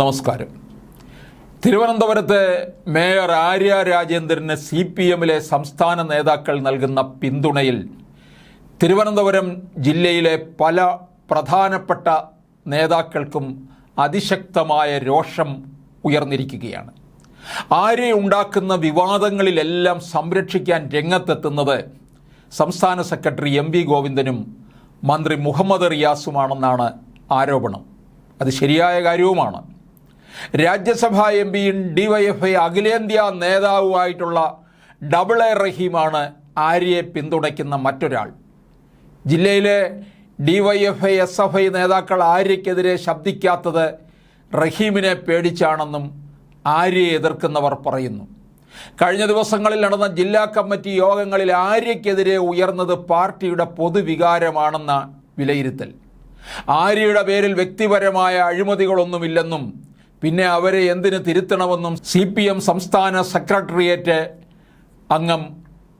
നമസ്കാരം. തിരുവനന്തപുരത്ത് മേയർ ആര്യ രാജേന്ദ്രന് സി പി എമ്മിലെ സംസ്ഥാന നേതാക്കൾ നൽകുന്ന പിന്തുണയിൽ തിരുവനന്തപുരം ജില്ലയിലെ പല പ്രധാനപ്പെട്ട നേതാക്കൾക്കും അതിശക്തമായ രോഷം ഉയർന്നിരിക്കുകയാണ്. ആര്യ ഉണ്ടാക്കുന്ന വിവാദങ്ങളിലെല്ലാം സംരക്ഷിക്കാൻ രംഗത്തെത്തുന്നത് സംസ്ഥാന സെക്രട്ടറി എം വി ഗോവിന്ദനും മന്ത്രി മുഹമ്മദ് റിയാസുമാണെന്നാണ് ആരോപണം. അത് ശരിയായ കാര്യവുമാണ്. രാജ്യസഭാ എം പിയും ഡിവൈഎഫ്ഐ അഖിലേന്ത്യാ നേതാവുമായിട്ടുള്ള ഡബിൾ എ റഹീമാണ് ആര്യയെ പിന്തുണയ്ക്കുന്ന മറ്റൊരാൾ. ജില്ലയിലെ ഡിവൈഎഫ്ഐ എസ് എഫ് ഐ നേതാക്കൾ ആര്യയ്ക്കെതിരെ ശബ്ദിക്കാത്തത് റഹീമിനെ പേടിച്ചാണെന്നും ആര്യയെ എതിർക്കുന്നവർ പറയുന്നു. കഴിഞ്ഞ ദിവസങ്ങളിൽ നടന്ന ജില്ലാ കമ്മിറ്റി യോഗങ്ങളിൽ ആര്യയ്ക്കെതിരെ ഉയർന്നത് പാർട്ടിയുടെ പൊതുവികാരമാണെന്ന വിലയിരുത്തൽ. ആര്യയുടെ പേരിൽ വ്യക്തിപരമായ അഴിമതികളൊന്നുമില്ലെന്നും പിന്നെ അവരെ എന്തിന് തിരുത്തണമെന്നും സി പി എം സംസ്ഥാന സെക്രട്ടേറിയറ്റ് അംഗം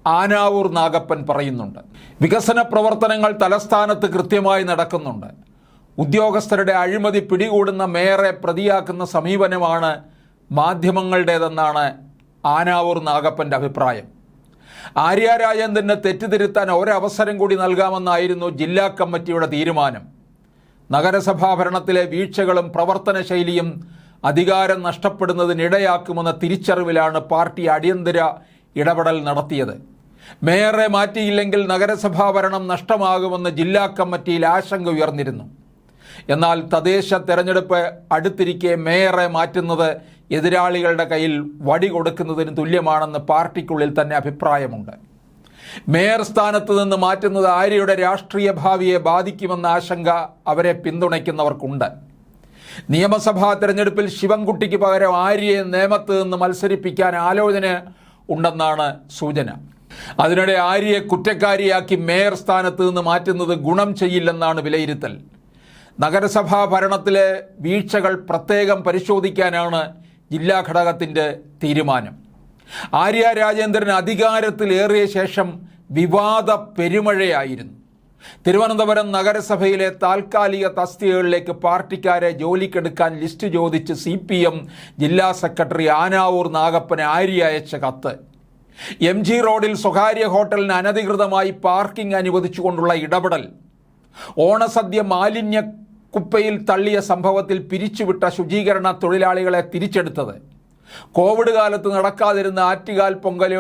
ആനാവൂർ നാഗപ്പൻ പറയുന്നുണ്ട്. വികസന പ്രവർത്തനങ്ങൾ തലസ്ഥാനത്ത് കൃത്യമായി നടക്കുന്നുണ്ട്. ഉദ്യോഗസ്ഥരുടെ അഴിമതി പിടികൂടുന്ന മേയറെ പ്രതിയാക്കുന്ന സമീപനമാണ് മാധ്യമങ്ങളുടേതെന്നാണ് ആനാവൂർ നാഗപ്പന്റെ അഭിപ്രായം. ആര്യ രാജേന്ദ്രന് തെറ്റിതിരുത്താൻ ഒരവസരം കൂടി നൽകാമെന്നായിരുന്നു ജില്ലാ കമ്മിറ്റിയുടെ തീരുമാനം. നഗരസഭാ ഭരണത്തിലെ വീഴ്ചകളും പ്രവർത്തന ശൈലിയും അധികാരം നഷ്ടപ്പെടുന്നതിനിടയാക്കുമെന്ന തിരിച്ചറിവിലാണ് പാർട്ടി അടിയന്തര ഇടപെടൽ നടത്തിയത്. മേയറെ മാറ്റിയില്ലെങ്കിൽ നഗരസഭാ ഭരണം നഷ്ടമാകുമെന്ന് ജില്ലാ കമ്മിറ്റിയിൽ ആശങ്ക ഉയർന്നിരുന്നു. എന്നാൽ തദ്ദേശ തെരഞ്ഞെടുപ്പ് അടുത്തിരിക്കെ മേയറെ മാറ്റുന്നത് എതിരാളികളുടെ കയ്യിൽ വടി കൊടുക്കുന്നതിന് തുല്യമാണെന്ന് പാർട്ടിക്കുള്ളിൽ തന്നെ അഭിപ്രായമുണ്ട്. മേയർ സ്ഥാനത്ത് നിന്ന് മാറ്റുന്നത് ആര്യയുടെ രാഷ്ട്രീയ ഭാവിയെ ബാധിക്കുമെന്ന ആശങ്ക അവരെ പിന്തുണയ്ക്കുന്നവർക്കുണ്ട്. നിയമസഭാ തെരഞ്ഞെടുപ്പിൽ ശിവൻകുട്ടിക്ക് പകരം ആര്യയെ നേമത്ത് നിന്ന് മത്സരിപ്പിക്കാൻ ആലോചന ഉണ്ടെന്നാണ് സൂചന. അതിനിടെ ആര്യയെ കുറ്റക്കാരിയാക്കി മേയർ സ്ഥാനത്ത് നിന്ന് മാറ്റുന്നത് ഗുണം ചെയ്യില്ലെന്നാണ് വിലയിരുത്തൽ. നഗരസഭാ ഭരണത്തിലെ വീഴ്ചകൾ പ്രത്യേകം പരിശോധിക്കാനാണ് ജില്ലാ ഘടകത്തിന്റെ തീരുമാനം. ആര്യ രാജേന്ദ്രൻ അധികാരത്തിലേറിയ ശേഷം വിവാദ പെരുമഴയായിരുന്നു. തിരുവനന്തപുരം നഗരസഭയിലെ താൽക്കാലിക തസ്തികകളിലേക്ക് പാർട്ടിക്കാരെ ജോലിക്കെടുക്കാൻ ലിസ്റ്റ് ചോദിച്ച് സി പി എം ജില്ലാ സെക്രട്ടറി ആനാവൂർ നാഗപ്പന് ആര്യ അയച്ച കത്ത്. എം ജി റോഡിൽ സ്വകാര്യ ഹോട്ടലിന് അനധികൃതമായി പാർക്കിംഗ് അനുവദിച്ചുകൊണ്ടുള്ള ഇടപെടൽ. ഓണസദ്യ മാലിന്യ കുപ്പയിൽ തള്ളിയ സംഭവത്തിൽ പിരിച്ചുവിട്ട ശുചീകരണ തൊഴിലാളികളെ തിരിച്ചെടുത്തത്. കോവിഡ് കാലത്ത് നടക്കാതിരുന്ന ആറ്റുകാൽ പൊങ്കല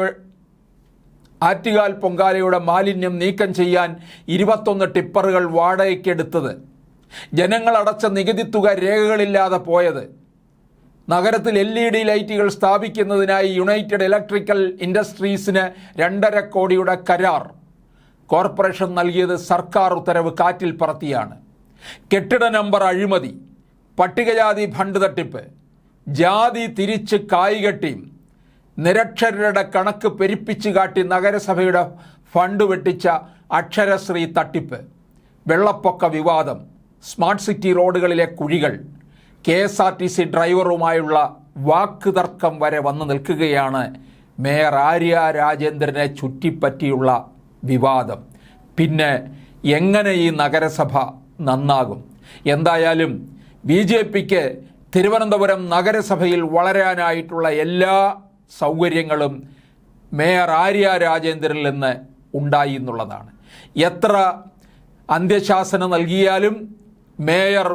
ആറ്റുകാൽ പൊങ്കാലയുടെ മാലിന്യം നീക്കം ചെയ്യാൻ ഇരുപത്തൊന്ന് ടിപ്പറുകൾ വാടകയ്ക്കെടുത്തത്. ജനങ്ങളടച്ച നികുതി തുക രേഖകളില്ലാതെ പോയത്. നഗരത്തിൽ എൽ ഇ ഡി ലൈറ്റുകൾ സ്ഥാപിക്കുന്നതിനായി യുണൈറ്റഡ് ഇലക്ട്രിക്കൽ ഇൻഡസ്ട്രീസിന് രണ്ടര കോടിയുടെ കരാർ. കോർപ്പറേഷൻ നൽകിയത് സർക്കാർ ഉത്തരവ് കാറ്റിൽ പറത്തിയാണ്. കെട്ടിട നമ്പർ അഴിമതി പട്ടികജാതി ഫണ്ട് തട്ടിപ്പ് ജാതി തിരിച്ച് കായികെട്ടിയും നിരക്ഷരരുടെ കണക്ക് പെരുപ്പിച്ച് കാട്ടി നഗരസഭയുടെ ഫണ്ട് വെട്ടിച്ച അക്ഷരശ്രീ തട്ടിപ്പ്. വെള്ളപ്പൊക്ക വിവാദം. സ്മാർട്ട് സിറ്റി റോഡുകളിലെ കുഴികൾ. K S R T C ഡ്രൈവറുമായുള്ള വാക്കുതർക്കം വരെ വന്നു നിൽക്കുകയാണ് മേയർ ആര്യ രാജേന്ദ്രനെ ചുറ്റിപ്പറ്റിയുള്ള വിവാദം. പിന്നെ എങ്ങനെ ഈ നഗരസഭ നന്നാകും? എന്തായാലും ബി ജെ പിക്ക് തിരുവനന്തപുരം നഗരസഭയിൽ വളരാനായിട്ടുള്ള എല്ലാ സൗകര്യങ്ങളും മേയർ ആര്യ രാജേന്ദ്രനിൽ നിന്ന് ഉണ്ടായി എന്നുള്ളതാണ്. എത്ര അന്ത്യശാസനം നൽകിയാലും മേയർ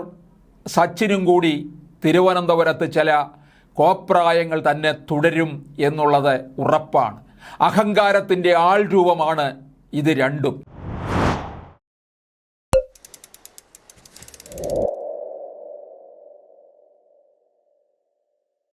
സച്ചിനും കൂടി തിരുവനന്തപുരത്ത് ചില കോപ്രായങ്ങൾ തന്നെ തുടരും എന്നുള്ളത് ഉറപ്പാണ്. അഹങ്കാരത്തിന്റെ ആൾരൂപമാണ് ഇത് രണ്ടും.